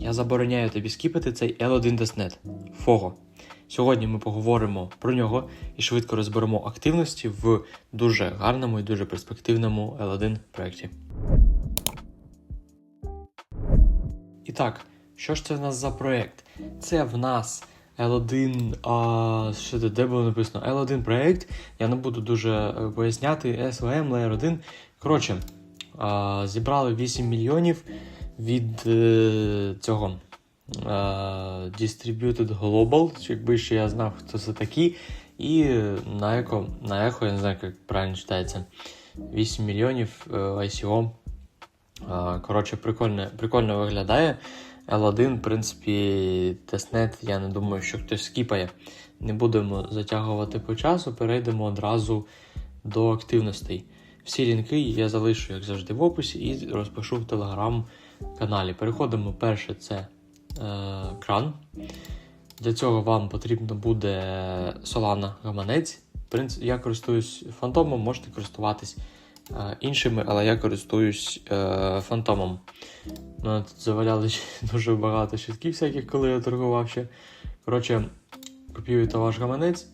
Я забороняю тобі скіпати цей L1 Testnet. Фого. Сьогодні ми поговоримо про нього і швидко розберемо активності в дуже гарному і дуже перспективному L1 проєкті. І так, що ж це в нас за проєкт? Це в нас L1, а, що це, де було написано? L1 проєкт. Я не буду дуже е, поясняти. SVM, Layer 1. Коротше, а, зібрали 8 мільйонів від е, цього е, Distributed Global, якби ще я знав, хто це такі. І на еко, на ехо, я не знаю, як правильно читається. 8 мільйонів е, ICO. Коротше, прикольно, прикольно виглядає. L1, в принципі, тестнет, я не думаю, що хтось скіпає. Не будемо затягувати по часу, перейдемо одразу до активностей. Всі лінки я залишу, як завжди, в описі і розпишу в телеграм-каналі. Переходимо перше, це е, кран. Для цього вам потрібно буде Solana гаманець. Я користуюсь фантомом, можете користуватись е, іншими, але я користуюсь е, фантомом. Ну, тут заваляли дуже багато щитків всяких, коли я торгував ще. Коротше, копіюєте ваш гаманець,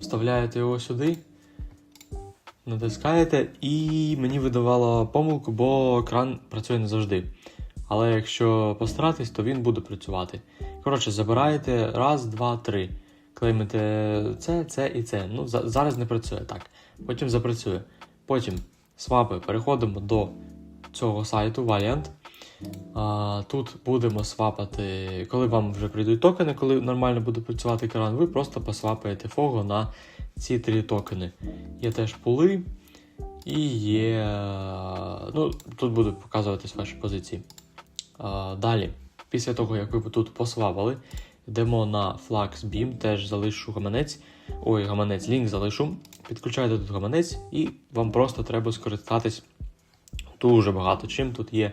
вставляєте його сюди, натискаєте, і мені видавало помилку, бо кран працює не завжди. Але якщо постаратись, то він буде працювати. Коротше, забираєте раз, два, три. Клеймите це, це і це. Ну, за- зараз не працює так. Потім запрацює. Потім свапи, переходимо до цього сайту Valiant. А, тут будемо свапати, коли вам вже прийдуть токени, коли нормально буде працювати кран, ви просто посвапаєте фого на ці три токени. Є теж пули, і є. Ну, тут будуть показуватись ваші позиції. Далі, після того, як ви тут посвапали, йдемо на FluxBeam, теж залишу гаманець. Ой, гаманець, лінк залишу. Підключаєте тут гаманець, і вам просто треба скористатись дуже багато чим тут є.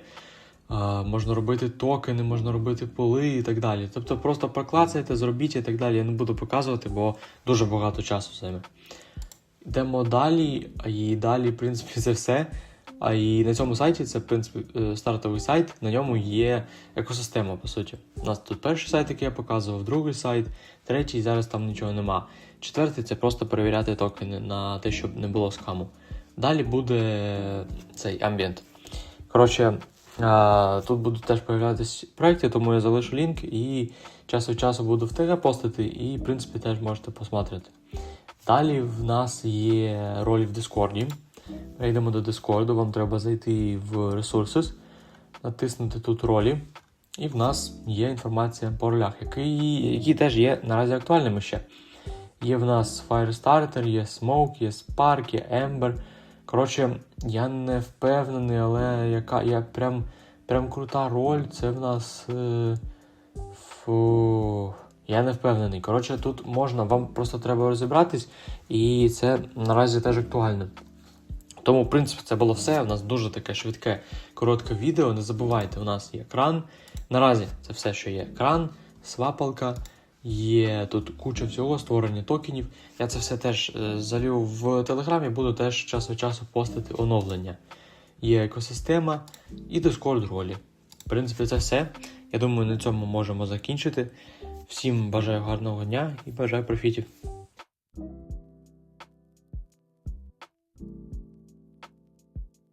Можна робити токени, можна робити поли і так далі. Тобто просто проклацайте, зробіть і так далі. Я не буду показувати, бо дуже багато часу займе. Йдемо далі, і далі, в принципі, це все. А і на цьому сайті це, в принципі, е, стартовий сайт, на ньому є екосистема, по суті. У нас тут перший сайт, який я показував, другий сайт, третій, зараз там нічого нема. Четвертий це просто перевіряти токени на те, щоб не було скаму. Далі буде цей амбієнт. Коротше, тут будуть теж появлятися проекти, тому я залишу лінк і час від часу буду в ТГ постити, і, в принципі, теж можете посмотрити. Далі в нас є ролі в Дискорді. Перейдемо до Дискорду, вам треба зайти в Resources, натиснути тут ролі. І в нас є інформація по ролях, які, які теж є наразі актуальними ще. Є в нас Firestarter, є Smoke, є Spark, є Ember. Коротше, я не впевнений, але яка я прям, прям крута роль. Це в нас. Е, фу, я не впевнений. Коротше, тут можна, вам просто треба розібратись, і це наразі теж актуально. Тому, в принципі, це було все. У нас дуже таке швидке, коротке відео. Не забувайте, у нас є кран. Наразі це все, що є. Кран, свапалка, є тут куча всього, створення токенів. Я це все теж е, залю в Телеграмі, буду теж час від часу постити оновлення. Є екосистема і Discord ролі. В принципі, це все. Я думаю, на цьому можемо закінчити. Всім бажаю гарного дня і бажаю профітів.